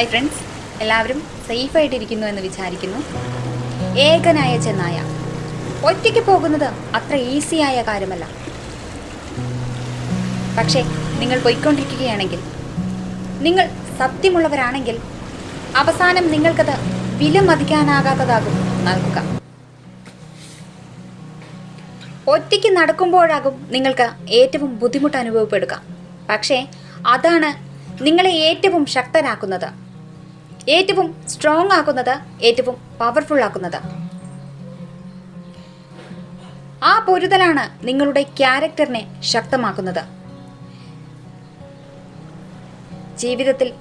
Hi friends എല്ലാവരും സേഫായിട്ടിരിക്കുന്നു എന്ന് വിചാരിക്കുന്നു. ഏകനായ ചെന്നായ. ഒറ്റയ്ക്ക് പോകുന്നത് അത്ര ഈസിയായ കാര്യമല്ല. പക്ഷേ നിങ്ങൾ പോയിക്കൊണ്ടിരിക്കുകയാണെങ്കിൽ നിങ്ങൾ സത്യമുള്ളവരാണെങ്കിൽ അവസാനം നിങ്ങൾക്കത് വിലമതിക്കാനാകാത്തതാകും. നൽകുക ഒറ്റയ്ക്ക് നടക്കുമ്പോഴാകും നിങ്ങൾക്ക് ഏറ്റവും ബുദ്ധിമുട്ട് അനുഭവപ്പെടുക. പക്ഷേ അതാണ് നിങ്ങളെ ഏറ്റവും ശക്തരാക്കുന്നത് ഏറ്റവും സ്ട്രോങ് ആക്കുന്നത് ഏറ്റവും പവർഫുൾ ആക്കുന്നത്. ആ പൊരുതലാണ് നിങ്ങളുടെ ക്യാരക്ടറിനെ ശക്തമാക്കുന്നത്. ജീവിതത്തിൽ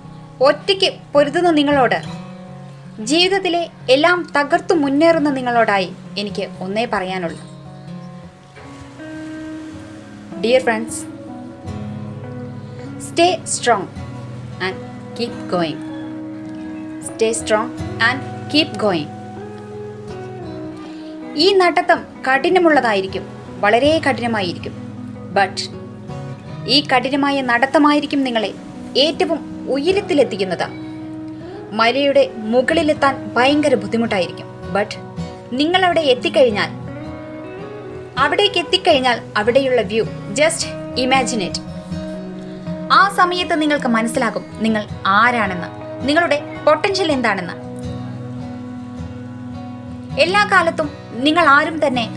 ഒറ്റയ്ക്ക് പൊരുതുന്ന നിങ്ങളോട് ജീവിതത്തിലെ എല്ലാം തകർത്തു മുന്നേറുന്ന നിങ്ങളോടായി എനിക്ക് ഒന്നേ പറയാനുള്ളൂ. Dear friends stay strong and keep going stay strong and keep going ഈ നടത്തം കഠിനമുള്ളതായിരിക്കും. വളരെ കഠിനമായിരിക്കും. ബട്ട് ഈ കഠിനമായ നടത്തമായിരിക്കും നിങ്ങളെ ഏറ്റവും ഉയരത്തിലെത്തിക്കുന്നത്. മലയുടെ മുകളിലെത്താൻ ഭയങ്കര ബുദ്ധിമുട്ടായിരിക്കും. ബട്ട് നിങ്ങൾ അവിടെ എത്തിക്കഴിഞ്ഞാൽ അവിടേക്ക് എത്തിക്കഴിഞ്ഞാൽ അവിടെയുള്ള വ്യൂ ജസ്റ്റ് ഇമാജിനേറ്റ് ആ സമയത്ത് നിങ്ങൾക്ക് മനസ്സിലാകും നിങ്ങൾ ആരാണെന്ന്. നിങ്ങളുടെ പൊട്ടൻഷ്യൽ എന്താണെന്ന്? എല്ലാ കാലത്തും നിങ്ങൾ ആരും തന്നെ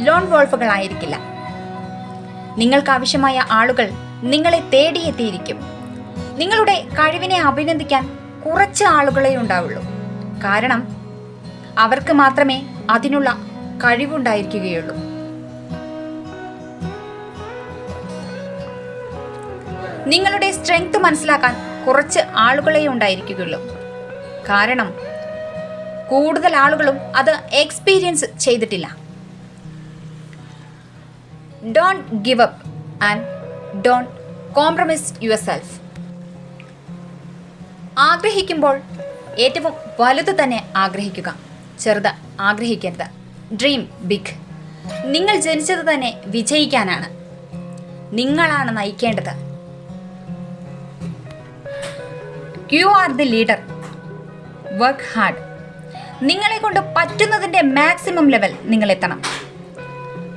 ലോൺ വോൾഫുകളായിരിക്കില്ല നിങ്ങൾക്ക് ആവശ്യമായ ആളുകൾ നിങ്ങളെ തേടിയെത്തിയിരിക്കും. നിങ്ങളുടെ കഴിവിനെ അഭിനന്ദിക്കാൻ കുറച്ച് ആളുകളെ ഉണ്ടാവുള്ളൂ. കാരണം അവർക്ക് മാത്രമേ അതിനുള്ള കഴിവുണ്ടായിരിക്കുകയുള്ളൂ. നിങ്ങളുടെ സ്ട്രെങ്ത് മനസ്സിലാക്കാൻ കുറച്ച് ആളുകളെ ഉണ്ടായിരിക്കുകയുള്ളൂ. കാരണം കൂടുതൽ ആളുകളും അത് എക്സ്പീരിയൻസ് ചെയ്തിട്ടില്ല. Don't give up and don't compromise yourself ആഗ്രഹിക്കുമ്പോൾ ഏറ്റവും വലുത് തന്നെ ആഗ്രഹിക്കുക. ചെറുത് ആഗ്രഹിക്കരുത്. ഡ്രീം ബിഗ് നിങ്ങൾ ജനിച്ചത് തന്നെ വിജയിക്കാനാണ്. നിങ്ങളാണ് നയിക്കേണ്ടത്. You are the leader work hard നിങ്ങളെ കൊണ്ട് പറ്റുന്നതിന്റെ മാക്സിമം ലെവൽ നിങ്ങൾ എത്തണം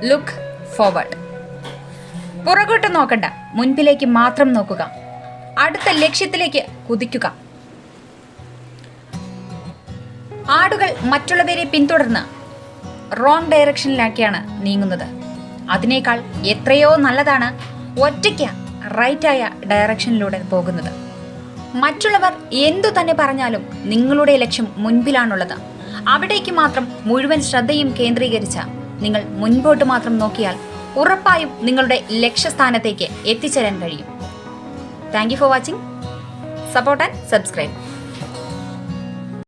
ലുക്ക് ഫോർവേഡ് പുറകോട്ട് നോക്കണ്ട. മുൻപിലേക്ക് മാത്രം നോക്കുക. അടുത്ത ലക്ഷ്യത്തിലേക്ക് കുതിക്കുക. ആടുകൾ മറ്റുള്ളവരെ പിന്തുടർന്ന് റോങ് ഡയറക്ഷനിലാക്കിയാണ് നീങ്ങുന്നത്. അതിനേക്കാൾ എത്രയോ നല്ലതാണ് ഒറ്റയ്ക്ക് റൈറ്റായ ഡയറക്ഷനിലൂടെ പോകുന്നത്. മറ്റുള്ളവർ എന്തു തന്നെ പറഞ്ഞാലും നിങ്ങളുടെ ലക്ഷ്യം മുൻപിലാണുള്ളത്. അവിടേക്ക് മാത്രം മുഴുവൻ ശ്രദ്ധയും കേന്ദ്രീകരിച്ച നിങ്ങൾ മുൻപോട്ട് മാത്രം നോക്കിയാൽ ഉറപ്പായും നിങ്ങളുടെ ലക്ഷ്യസ്ഥാനത്തേക്ക് എത്തിച്ചേരാൻ കഴിയും. Thank you for watching support and subscribe